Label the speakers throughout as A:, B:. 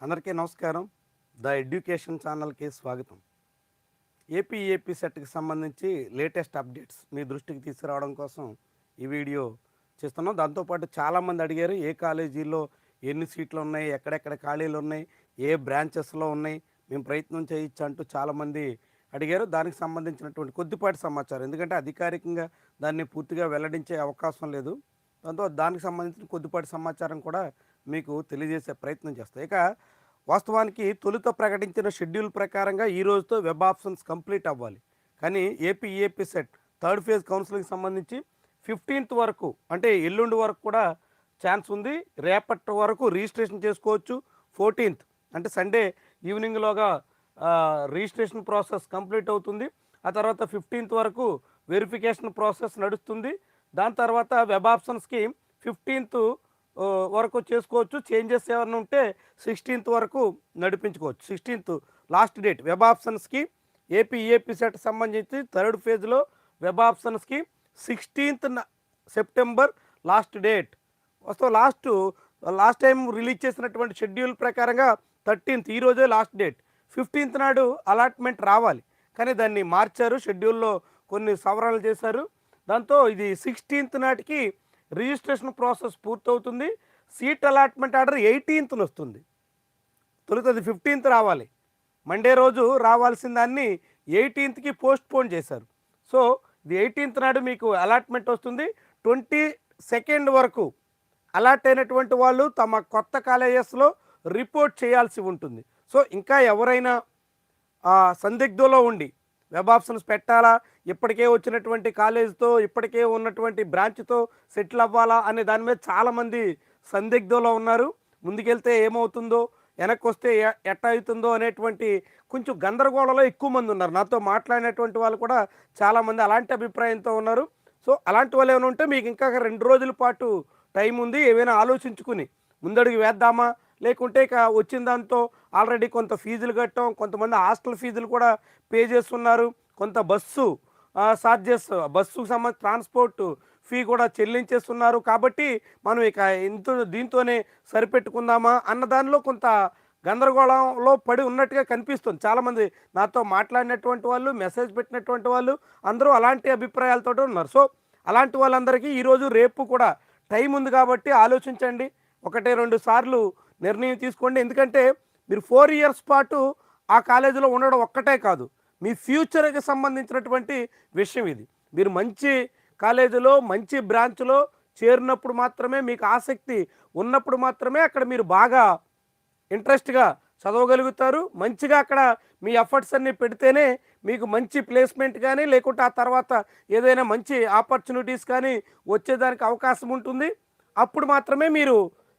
A: అందరికీ నమస్కారం. The education ఛానల్కి స్వాగతం. ఏపీ ఏపీ సెట్కి సంబంధించి లేటెస్ట్ అప్డేట్స్ మీ దృష్టికి తీసుకురావడం కోసం ఈ వీడియో చేస్తున్నాం. దాంతోపాటు చాలామంది అడిగారు ఏ కాలేజీలో ఎన్ని సీట్లు ఉన్నాయి ఎక్కడెక్కడ ఖాళీలు ఉన్నాయి ఏ బ్రాంచెస్లో ఉన్నాయి మేము ప్రయత్నం చేయొచ్చు అంటూ చాలామంది అడిగారు. దానికి సంబంధించినటువంటి కొద్దిపాటి సమాచారం. ఎందుకంటే అధికారికంగా దాన్ని పూర్తిగా వెల్లడించే అవకాశం లేదు. దాంతో దానికి సంబంధించిన కొద్దిపాటి సమాచారం కూడా మీకు తెలియజేసే ప్రయత్నం చేస్తాయి ఇక వాస్తవానికి తొలుత ప్రకటించిన షెడ్యూల్ ప్రకారంగా ఈ రోజుతో వెబ్ ఆప్షన్స్ కంప్లీట్ అవ్వాలి. కానీ AP EAP CET third phase counselling సంబంధించి ఫిఫ్టీన్త్ వరకు అంటే ఎల్లుండి వరకు కూడా ఛాన్స్ ఉంది. రేపటి వరకు రిజిస్ట్రేషన్ చేసుకోవచ్చు. ఫోర్టీన్త్ అంటే సండే ఈవినింగ్లోగా రిజిస్ట్రేషన్ ప్రాసెస్ కంప్లీట్ అవుతుంది. ఆ తర్వాత ఫిఫ్టీన్త్ వరకు వెరిఫికేషన్ ప్రాసెస్ నడుస్తుంది. దాని తర్వాత వెబ్ ఆప్షన్స్కి ఫిఫ్టీన్త్ వరకు చేసుకోవచ్చు. చేంజెస్ ఏమైనా ఉంటే సిక్స్టీన్త్ వరకు నడిపించుకోవచ్చు. Sixteenth last date. వెబ్ ఆప్షన్స్కి ఏపీ ఏపీ సెట్ సంబంధించి థర్డ్ ఫేజ్లో వెబ్ ఆప్షన్స్కి సిక్స్టీన్త్ సెప్టెంబర్ లాస్ట్ డేట్. వస్తే లాస్ట్ లాస్ట్ టైం రిలీజ్ చేసినటువంటి షెడ్యూల్ ప్రకారంగా థర్టీన్త్ ఈరోజే లాస్ట్ డేట్. ఫిఫ్టీన్త్ నాడు అలాట్మెంట్ రావాలి. కానీ దాన్ని మార్చారు షెడ్యూల్లో కొన్ని సవరణలు చేశారు. దాంతో ఇది సిక్స్టీన్త్ నాటికి రిజిస్ట్రేషన్ ప్రాసెస్ పూర్తవుతుంది. సీట్ అలాట్మెంట్ ఆర్డర్ ఎయిటీన్త్న వస్తుంది. తొలుత అది ఫిఫ్టీన్త్ రావాలి. మండే రోజు రావాల్సిన దాన్ని ఎయిటీన్త్కి పోస్ట్ పోన్ చేశారు. సో ఇది ఎయిటీన్త్ నాడు మీకు అలాట్మెంట్ వస్తుంది. ట్వంటీ సెకండ్ వరకు అలాట్ అయినటువంటి వాళ్ళు తమ కొత్త కాలేజెస్లో రిపోర్ట్ చేయాల్సి ఉంటుంది. సో ఇంకా ఎవరైనా ఆ, సందిగ్ధంలో ఉండి వెబ్ ఆప్షన్స్ పెట్టాలా? ఇప్పటికే వచ్చినటువంటి కాలేజ్తో ఇప్పటికే ఉన్నటువంటి బ్రాంచ్తో సెటిల్ అవ్వాలా అనే దాని మీద చాలామంది సందిగ్ధంలో ఉన్నారు. ముందుకెళ్తే ఏమవుతుందో వెనక్కి వస్తే ఎట్ట అవుతుందో అనేటువంటి కొంచెం గందరగోళంలో ఎక్కువ మంది ఉన్నారు. నాతో మాట్లాడినటువంటి వాళ్ళు కూడా చాలామంది అలాంటి అభిప్రాయంతో ఉన్నారు. సో అలాంటి వాళ్ళు ఏమైనా ఉంటే మీకు ఇంకా రెండు రోజుల పాటు టైం ఉంది. ఏమైనా ఆలోచించుకుని ముందడుగు వేద్దామా? లేకుంటే ఇక వచ్చిన దాంతో ఆల్రెడీ కొంత ఫీజులు కట్టాం కొంతమంది హాస్టల్ ఫీజులు కూడా పే చేస్తున్నారు కొంత బస్సు చార్జెస్ బస్సుకు సంబంధించి ట్రాన్స్పోర్ట్ ఫీ కూడా చెల్లించేస్తున్నారు. కాబట్టి మనం ఇక ఇంత దీంతోనే సరిపెట్టుకుందామా అన్న దానిలో కొంత గందరగోళంలో పడి ఉన్నట్టుగా కనిపిస్తుంది. చాలామంది నాతో మాట్లాడినటువంటి వాళ్ళు మెసేజ్ పెట్టినటువంటి వాళ్ళు అందరూ అలాంటి అభిప్రాయాలతో ఉన్నారు. సో అలాంటి వాళ్ళందరికీ ఈరోజు రేపు కూడా టైం ఉంది కాబట్టి ఆలోచించండి. ఒకటి రెండు సార్లు నిర్ణయం తీసుకోండి. ఎందుకంటే మీరు ఫోర్ ఇయర్స్ పాటు ఆ కాలేజీలో ఉండడం ఒక్కటే కాదు మీ ఫ్యూచర్కి సంబంధించినటువంటి విషయం ఇది. మీరు మంచి కాలేజీలో మంచి బ్రాంచ్లో చేరినప్పుడు మాత్రమే మీకు ఆసక్తి ఉన్నప్పుడు మాత్రమే అక్కడ మీరు బాగా ఇంట్రెస్ట్గా చదవగలుగుతారు. మంచిగా అక్కడ మీ ఎఫర్ట్స్ అన్ని పెడితేనే మీకు మంచి ప్లేస్మెంట్ కానీ లేకుంటే ఆ తర్వాత ఏదైనా మంచి ఆపర్చునిటీస్ కానీ వచ్చేదానికి అవకాశం ఉంటుంది. అప్పుడు మాత్రమే మీరు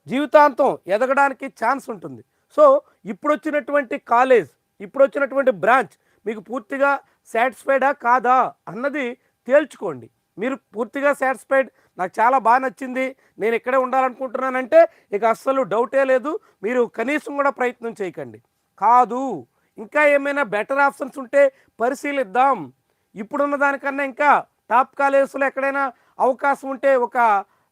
A: జీవితాంతం ఎదగడానికి ఛాన్స్ ఉంటుంది. సో ఇప్పుడు వచ్చినటువంటి కాలేజ్ ఇప్పుడు వచ్చినటువంటి బ్రాంచ్ మీకు పూర్తిగా సాటిస్ఫైడా కాదా అన్నది తేల్చుకోండి. మీరు పూర్తిగా సాటిస్ఫైడ్ నాకు చాలా బాగా నచ్చింది నేను ఇక్కడే ఉండాలనుకుంటున్నానంటే ఇక అస్సలు డౌటే లేదు మీరు కనీసం కూడా ప్రయత్నం చేయకండి. కాదు ఇంకా ఏమైనా బెటర్ ఆప్షన్స్ ఉంటే పరిశీలిద్దాం. ఇప్పుడున్న దానికన్నా ఇంకా టాప్ కాలేజెస్లో ఎక్కడైనా అవకాశం ఉంటే ఒక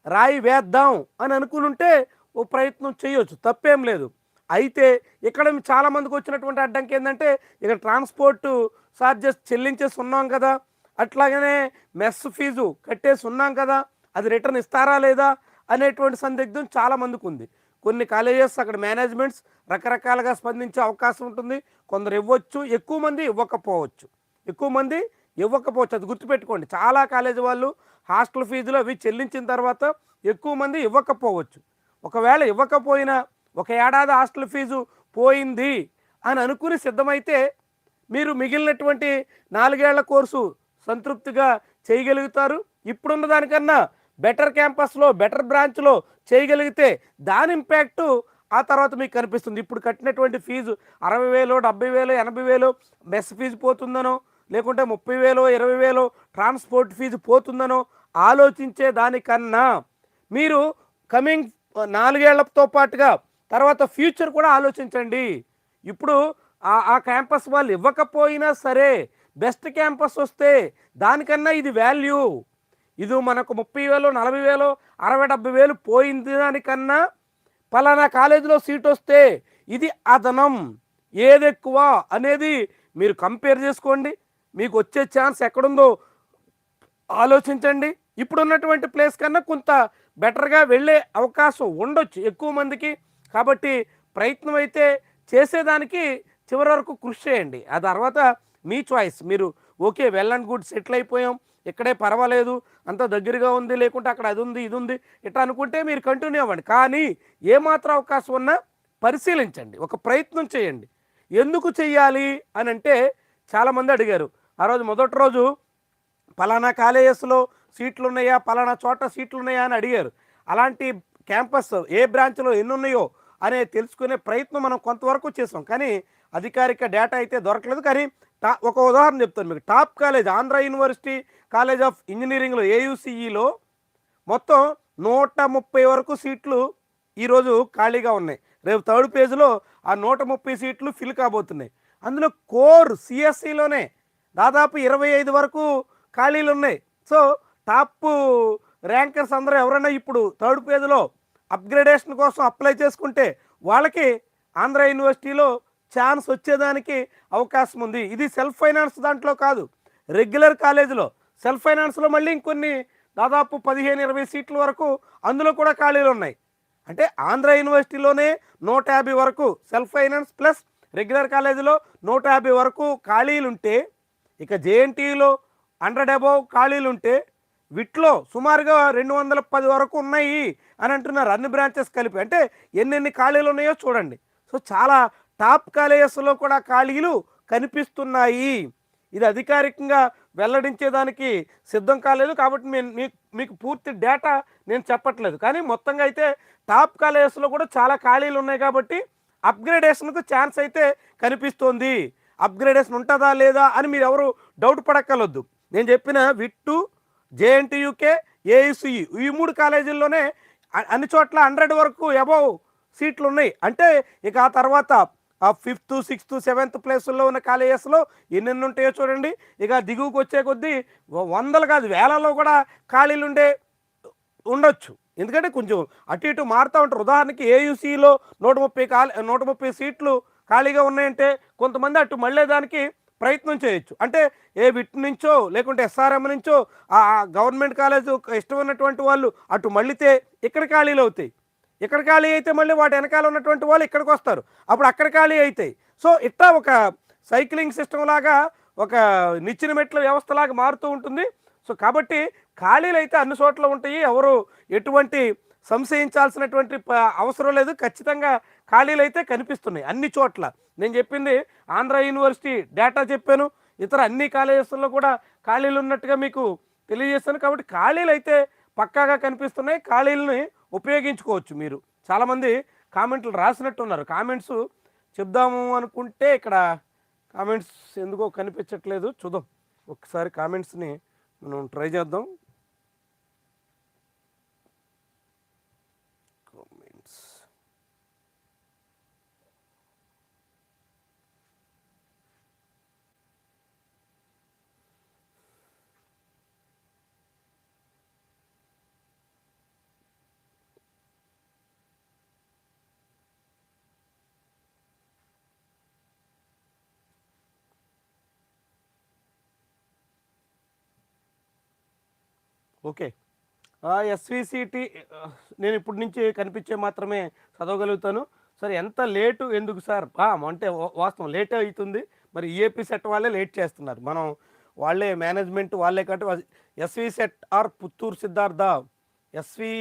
A: రాయి వేద్దాం అని అనుకుని ఉంటే ఓ ప్రయత్నం చేయొచ్చు తప్పేం లేదు. అయితే ఇక్కడ చాలామందికి వచ్చినటువంటి అడ్డంకి ఏంటంటే ఇక్కడ ట్రాన్స్పోర్ట్ చార్జెస్ చెల్లించేసి ఉన్నాం కదా. అట్లాగనే మెస్ ఫీజు కట్టేసి ఉన్నాం కదా. అది రిటర్న్ ఇస్తారా లేదా అనేటువంటి సందిగ్ధం చాలా మందికి ఉంది. కొన్ని కాలేజెస్ అక్కడ మేనేజ్మెంట్స్ రకరకాలుగా స్పందించే అవకాశం ఉంటుంది. కొందరు ఇవ్వచ్చు ఎక్కువ మంది ఇవ్వకపోవచ్చు. ఎక్కువ మంది ఇవ్వకపోవచ్చు. అది గుర్తుపెట్టుకోండి. చాలా కాలేజీ వాళ్ళు హాస్టల్ ఫీజులు అవి చెల్లించిన తర్వాత ఎక్కువ మంది ఇవ్వకపోవచ్చు. ఒకవేళ ఇవ్వకపోయినా ఒక ఏడాది హాస్టల్ ఫీజు పోయింది అని అనుకుని సిద్ధమైతే మీరు మిగిలినటువంటి నాలుగేళ్ళ కోర్సు సంతృప్తిగా చేయగలుగుతారు. ఇప్పుడున్న దానికన్నా బెటర్ క్యాంపస్లో బెటర్ బ్రాంచ్లో చేయగలిగితే దాని ఇంపాక్టు ఆ తర్వాత మీకు కనిపిస్తుంది. ఇప్పుడు కట్టినటువంటి ఫీజు అరవై వేలు డెబ్బై వేలు ఎనభై వేలు మెస్ ఫీజు పోతుందనో లేకుంటే ముప్పై వేలు ఇరవై వేలు ట్రాన్స్పోర్ట్ ఫీజు పోతుందనో ఆలోచించే దానికన్నా మీరు కమింగ్ నాలుగేళ్ళతో పాటుగా తర్వాత ఫ్యూచర్ కూడా ఆలోచించండి. ఇప్పుడు ఆ క్యాంపస్ వాళ్ళు ఇవ్వకపోయినా సరే బెస్ట్ క్యాంపస్ వస్తే దానికన్నా ఇది వాల్యూ. ఇది మనకు ముప్పై వేలు నలభై వేలు అరవై డెబ్బై వేలు పోయింది దానికన్నా పలానా కాలేజీలో సీట్ వస్తే ఇది అదనం. ఏది ఎక్కువ అనేది మీరు కంపేర్ చేసుకోండి. మీకు వచ్చే ఛాన్స్ ఎక్కడుందో ఆలోచించండి. ఇప్పుడున్నటువంటి ప్లేస్ కన్నా కొంత బెటర్గా వెళ్ళే అవకాశం ఉండొచ్చు ఎక్కువ మందికి. కాబట్టి ప్రయత్నం అయితే చేసేదానికి చివరి వరకు కృషి చేయండి. ఆ తర్వాత మీ చాయిస్ మీరు okay well and good settle అయిపోయాం. ఇక్కడే పర్వాలేదు. అంత దగ్గరగా ఉంది లేకుంటే అక్కడ అది ఉంది ఇది ఉంది ఇట్లా అనుకుంటే మీరు కంటిన్యూ అవ్వండి. కానీ ఏమాత్రం అవకాశం ఉన్నా పరిశీలించండి. ఒక ప్రయత్నం చేయండి. ఎందుకు చెయ్యాలి అని అంటే చాలామంది అడిగారు. ఆ రోజు మొదటి రోజు పలానా కాలేజెస్లో సీట్లు ఉన్నాయా పలానా చోట సీట్లు ఉన్నాయా అని అడిగారు. అలాంటి క్యాంపస్ ఏ బ్రాంచ్లో ఎన్ని ఉన్నాయో అనే తెలుసుకునే ప్రయత్నం మనం కొంతవరకు చేసాం. కానీ అధికారిక డేటా అయితే దొరకలేదు. కానీ టా ఒక ఉదాహరణ చెప్తాను మీకు. Top college Andhra university college of ఇంజనీరింగ్లో ఏయుసిఈలో మొత్తం నూట ముప్పై వరకు సీట్లు ఈరోజు ఖాళీగా ఉన్నాయి. రేపు థర్డ్ పేజ్లో ఆ నూట ముప్పై సీట్లు ఫిల్ కాబోతున్నాయి. అందులో కోర్ సిఎస్సిలోనే దాదాపు ఇరవై ఐదు వరకు ఖాళీలు ఉన్నాయి. సో టాప్ ర్యాంకర్స్ అందరూ ఎవరైనా ఇప్పుడు థర్డ్ పేజ్లో అప్గ్రేడేషన్ కోసం అప్లై చేసుకుంటే వాళ్ళకి ఆంధ్ర యూనివర్సిటీలో ఛాన్స్ వచ్చేదానికి అవకాశం ఉంది. ఇది సెల్ఫ్ ఫైనాన్స్ దాంట్లో కాదు. రెగ్యులర్ కాలేజీలో. సెల్ఫ్ ఫైనాన్స్లో మళ్ళీ ఇంకొన్ని దాదాపు పదిహేను ఇరవై సీట్ల వరకు అందులో కూడా ఖాళీలు ఉన్నాయి. అంటే ఆంధ్ర యూనివర్సిటీలోనే నూట యాభై వరకు సెల్ఫ్ ఫైనాన్స్ ప్లస్ రెగ్యులర్ కాలేజీలో నూట యాభై వరకు ఖాళీలు ఉంటే ఇక జేఎన్టీలో హండ్రెడ్ అబోవ్ ఖాళీలు ఉంటే విట్లో సుమారుగా రెండు వందల పది వరకు ఉన్నాయి అని అంటున్నారు. అన్ని బ్రాంచెస్ కలిపి. అంటే ఎన్నెన్ని ఖాళీలు ఉన్నాయో చూడండి. సో చాలా టాప్ కాలేజెస్లో కూడా ఖాళీలు కనిపిస్తున్నాయి. ఇది అధికారికంగా వెల్లడించేదానికి సిద్ధం కాలేదు కాబట్టి నేను మీకు మీకు పూర్తి డేటా నేను చెప్పట్లేదు. కానీ మొత్తంగా అయితే టాప్ కాలేజెస్లో కూడా చాలా ఖాళీలు ఉన్నాయి కాబట్టి అప్గ్రేడేషన్కు ఛాన్స్ అయితే కనిపిస్తోంది. అప్గ్రేడేషన్ ఉంటుందా లేదా అని మీరు ఎవరు డౌట్ పడక్కలొద్దు నేను చెప్పిన విట్టు జేఎన్టీయూకే ఏయుసిఈ ఈ మూడు కాలేజీల్లోనే అన్ని చోట్ల హండ్రెడ్ వరకు అబౌవ్ సీట్లు ఉన్నాయి అంటే ఇక ఆ తర్వాత ఆ ఫిఫ్త్ సిక్స్త్ సెవెంత్ ప్లేసుల్లో ఉన్న కాలేజెస్లో ఎన్నెన్ని ఉంటాయో చూడండి. ఇక దిగువకు వచ్చే కొద్దీ వందలు కాదు వేలలో కూడా ఖాళీలు ఉండే ఉండొచ్చు. ఎందుకంటే కొంచెం అటు ఇటు మారుతూ ఉంటారు. ఉదాహరణకి ఏయుసీలో నూట ముప్పై ఖాళీ నూట ముప్పై సీట్లు ఖాళీగా ఉన్నాయంటే కొంతమంది అటు మళ్ళీ దానికి ప్రయత్నం చేయొచ్చు. అంటే ఏ విట్ నుంచో లేకుంటే ఎస్ఆర్ఎం నుంచో ఆ గవర్నమెంట్ కాలేజ్ ఇష్టం ఉన్నటువంటి వాళ్ళు అటు మళ్ళీతే ఇక్కడ ఖాళీలు అవుతాయి. ఇక్కడ ఖాళీ అయితే మళ్ళీ వాటి వెనకాల ఉన్నటువంటి వాళ్ళు ఇక్కడికి వస్తారు. అప్పుడు అక్కడ ఖాళీ అవుతాయి. సో ఇట్లా ఒక సైక్లింగ్ సిస్టమ్ లాగా ఒక నిచ్చిన మెట్ల వ్యవస్థలాగా మారుతూ ఉంటుంది. సో కాబట్టి ఖాళీలు అయితే అన్ని చోట్ల ఉంటాయి. ఎవరు ఎటువంటి సంశయించాల్సినటువంటి ప- అవసరం లేదు. ఖచ్చితంగా ఖాళీలు అయితే కనిపిస్తున్నాయి అన్ని చోట్ల. నేను చెప్పింది ఆంధ్ర యూనివర్సిటీ డేటా చెప్పాను. ఇతర అన్ని కాలేజెస్లో కూడా ఖాళీలు ఉన్నట్టుగా మీకు తెలియజేస్తాను. కాబట్టి ఖాళీలు అయితే పక్కాగా కనిపిస్తున్నాయి. ఖాళీలని ఉపయోగించుకోవచ్చు మీరు. చాలామంది కామెంట్లు రాసినట్టున్నారు. కామెంట్స్ చెప్దాము అనుకుంటే ఇక్కడ కామెంట్స్ ఎందుకో కనిపించట్లేదు. చూద్దాం. ఒకసారి కామెంట్స్ని మనం ట్రై చేద్దాం కామెంట్స్ ఓకే. ఎస్విసిటి నేను ఇప్పటి నుంచి కనిపించే మాత్రమే చదవగలుగుతాను. సార్ ఎంత లేటు ఎందుకు సార్? అంటే వాస్తవం లేట్ అవుతుంది. మరి ఈఏపీ సెట్ వాళ్ళే లేట్ చేస్తున్నారు. మనం వాళ్ళే మేనేజ్మెంట్ వాళ్ళే కాబట్టి SV set R Puttur Siddhartha. SV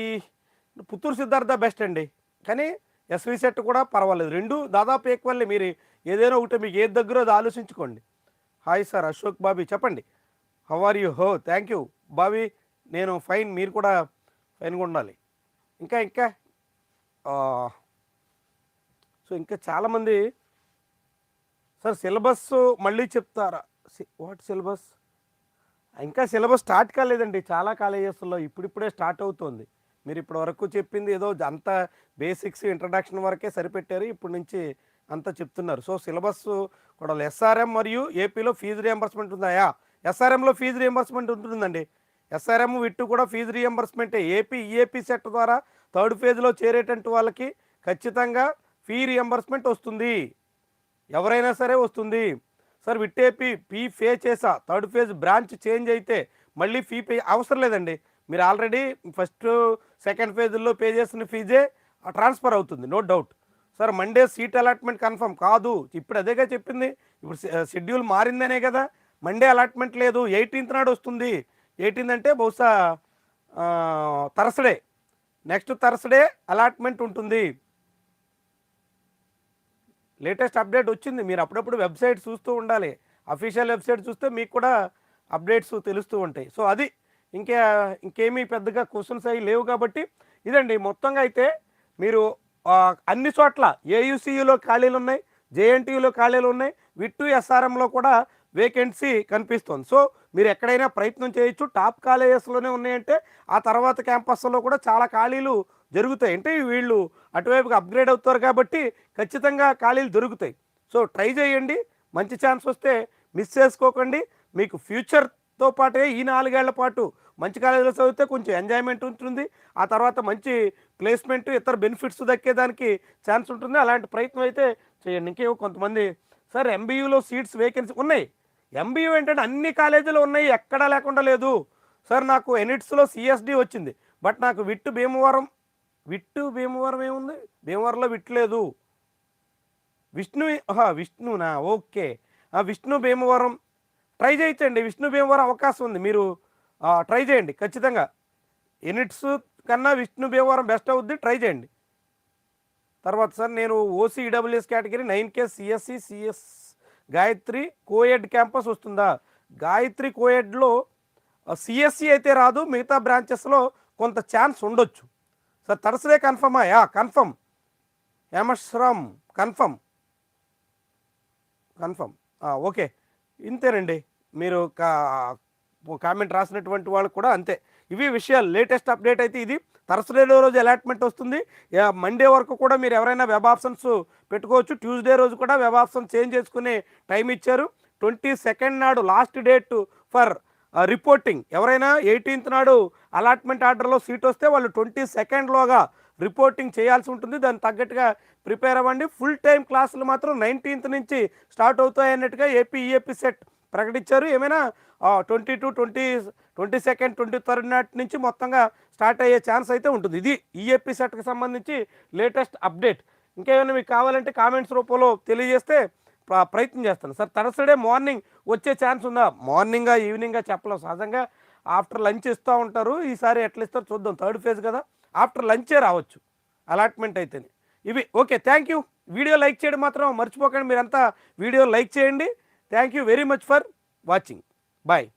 A: Puttur Siddhartha best అండి. కానీ ఎస్వి సెట్ కూడా పర్వాలేదు. రెండు దాదాపు ఈక్వల్లీ మీరు ఏదైనా ఒకటి మీకు ఏది దగ్గర అది ఆలోచించుకోండి. హాయ్ సార్ అశోక్ బాబీ చెప్పండి. హౌ ఆర్ యూ హో థ్యాంక్ యూ బాబీ నేను ఫైన్ మీరు కూడా ఫైన్గా ఉండాలి. ఇంకా ఇంకా సో ఇంకా చాలామంది సార్ సిలబస్ మళ్ళీ చెప్తారా? What syllabus? ఇంకా సిలబస్ స్టార్ట్ కాలేదండి. చాలా కాలేజెస్లో ఇప్పుడిప్పుడే స్టార్ట్ అవుతుంది. మీరు ఇప్పటి వరకు చెప్పింది ఏదో అంత బేసిక్స్ ఇంట్రడక్షన్ వరకే సరిపెట్టారు. ఇప్పటి నుంచి అంతా చెప్తున్నారు. సో సిలబస్ కూడా ఎస్ఆర్ఎం మరియు ఏపీలో ఫీజు రియంబర్స్మెంట్ ఉందాయా ఎస్ఆర్ఎంలో ఫీజు రియంబర్స్మెంట్ ఉంటుందండి. ఎస్ఆర్ఎం విట్టు కూడా ఫీజు రియంబర్స్మెంటే ఏపీ ఈఏపీ సెట్ ద్వారా థర్డ్ ఫేజ్లో చేరేటువంటి వాళ్ళకి ఖచ్చితంగా ఫీ రియంబర్స్మెంట్ వస్తుంది. ఎవరైనా సరే వస్తుంది. సార్ విట్టేపి ఫీ పే చేసా. థర్డ్ ఫేజ్ బ్రాంచ్ చేంజ్ అయితే మళ్ళీ ఫీ పే అవసరం లేదండి. మీరు ఆల్రెడీ ఫస్ట్ సెకండ్ ఫేజ్లో పే చేసిన ఫీజే ట్రాన్స్ఫర్ అవుతుంది. No doubt sir Monday seat allotment confirm కాదు. ఇప్పుడు అదేగా చెప్పింది. ఇప్పుడు షెడ్యూల్ మారిందనే కదా. మండే అలాట్మెంట్ లేదు. ఎయిటీన్త్ నాడు వస్తుంది. ఏంటిందంటే బహుశా తరసడే నెక్స్ట్ తరసడే అలాట్మెంట్ ఉంటుంది. లేటెస్ట్ అప్డేట్ వచ్చింది. మీరు అప్పుడప్పుడు వెబ్సైట్ చూస్తూ ఉండాలి. అఫీషియల్ వెబ్సైట్ చూస్తే మీకు కూడా అప్డేట్స్ తెలుస్తూ ఉంటాయి. సో అది ఇంకే ఇంకేమీ పెద్దగా క్వశ్చన్స్ అవి లేవు కాబట్టి ఇదండి. మొత్తంగా అయితే మీరు అన్ని చోట్ల ఏయుసియులో ఖాళీలు ఉన్నాయి జేఎన్టీయులో ఖాళీలు ఉన్నాయి విట్టు ఎస్ఆర్ఎంలో కూడా వేకెన్సీ కనిపిస్తుంది. సో మీరు ఎక్కడైనా ప్రయత్నం చేయొచ్చు. టాప్ కాలేజెస్లోనే ఉన్నాయంటే ఆ తర్వాత క్యాంపస్లో కూడా చాలా ఖాళీలు జరుగుతాయి. అంటే వీళ్ళు అటువైపుకి అప్గ్రేడ్ అవుతారు కాబట్టి ఖచ్చితంగా ఖాళీలు దొరుకుతాయి. సో ట్రై చేయండి. మంచి ఛాన్స్ వస్తే మిస్ చేసుకోకండి. మీకు ఫ్యూచర్తో పాటే ఈ నాలుగేళ్ళ పాటు మంచి కాలేజీలో చదివితే కొంచెం ఎంజాయ్మెంట్ ఉంటుంది. ఆ తర్వాత మంచి ప్లేస్మెంట్ ఇతర బెనిఫిట్స్ దక్కేదానికి ఛాన్స్ ఉంటుంది. అలాంటి ప్రయత్నం అయితే చేయండి. ఇంకేమో కొంతమంది సార్ ఎంబీయూలో సీట్స్ వేకెన్సీ ఉన్నాయి. ఎంబీయూ ఏంటంటే అన్ని కాలేజీలు ఉన్నాయి ఎక్కడా లేకుండా లేదు. సార్ నాకు ఎనిట్స్లో సిఎస్డి వచ్చింది. బట్ నాకు విట్టు భీమవరం విట్టు భీమవరం ఏముంది? భీమవరంలో విట్టు లేదు. విష్ణు విష్ణునా? ఓకే. ఆ విష్ణు భీమవరం. ట్రై చేయించండి. విష్ణు భీమవరం అవకాశం ఉంది. మీరు ట్రై చేయండి. ఖచ్చితంగా. ఎనిట్స్ కన్నా విష్ణు భీమవరం బెస్ట్ అవుద్ది. ట్రై చేయండి. తర్వాత సార్ నేను OC EWS category nine K CSC CS Gayatri coed campus వస్తుందా? గాయత్రి కోయెడ్లో సిఎస్సి అయితే రాదు మిగతా బ్రాంచెస్లో కొంత ఛాన్స్ ఉండొచ్చు. Sir Thursday కన్ఫర్మా? Yeah confirm. హేమశ్రామ్ confirm. Confirm. Okay. ఇంతేనండి. మీరు కా కామెంట్ రాసినటువంటి వాళ్ళు కూడా అంతే. ఇవి విషయాలు. లేటెస్ట్ అప్డేట్ అయితే ఇది. థర్స్డే రోజు అలాట్మెంట్ వస్తుంది. మండే వరకు కూడా మీరు ఎవరైనా వెబ్ ఆప్షన్స్ పెట్టుకోవచ్చు. ట్యూస్డే రోజు కూడా వెబ్ ఆప్షన్ చేంజ్ చేసుకునే టైం ఇచ్చారు. ట్వంటీ సెకండ్ నాడు లాస్ట్ డేట్ ఫర్ రిపోర్టింగ్ ఎవరైనా ఎయిటీన్త్ నాడు అలాట్మెంట్ ఆర్డర్లో సీట్ వస్తే వాళ్ళు ట్వంటీ సెకండ్లోగా రిపోర్టింగ్ చేయాల్సి ఉంటుంది. దానికి తగ్గట్టుగా ప్రిపేర్ అవ్వండి. ఫుల్ టైం క్లాసులు మాత్రం నైన్టీన్త్ నుంచి స్టార్ట్ అవుతాయి అన్నట్టుగా ఏపీ ఈఏపీ సెట్ ప్రకటించారు. ఏమైనా twenty two twenty twenty second twenty third నాటి నుంచి మొత్తంగా స్టార్ట్ అయ్యే ఛాన్స్ అయితే ఉంటుంది. ఇది ఈఏపీ సెట్కి సంబంధించి లేటెస్ట్ అప్డేట్ ఇంకేమైనా మీకు కావాలంటే కామెంట్స్ రూపంలో తెలియజేస్తే ప్రయత్నం చేస్తాను. సార్ థర్స్డే మార్నింగ్ వచ్చే ఛాన్స్ ఉందా? మార్నింగా ఈవినింగ్గా చెప్పలేం. సహజంగా ఆఫ్టర్ లంచ్ ఇస్తూ ఉంటారు. ఈసారి ఎట్లా ఇస్తారో చూద్దాం. థర్డ్ ఫేజ్ కదా. ఆఫ్టర్ లంచే రావచ్చు. అలాట్మెంట్ అయితేనే. ఇవి okay thank you video like చేయడం మాత్రం మర్చిపోకండి. మీరంతా వీడియో లైక్ చేయండి. Thank you very much for watching bye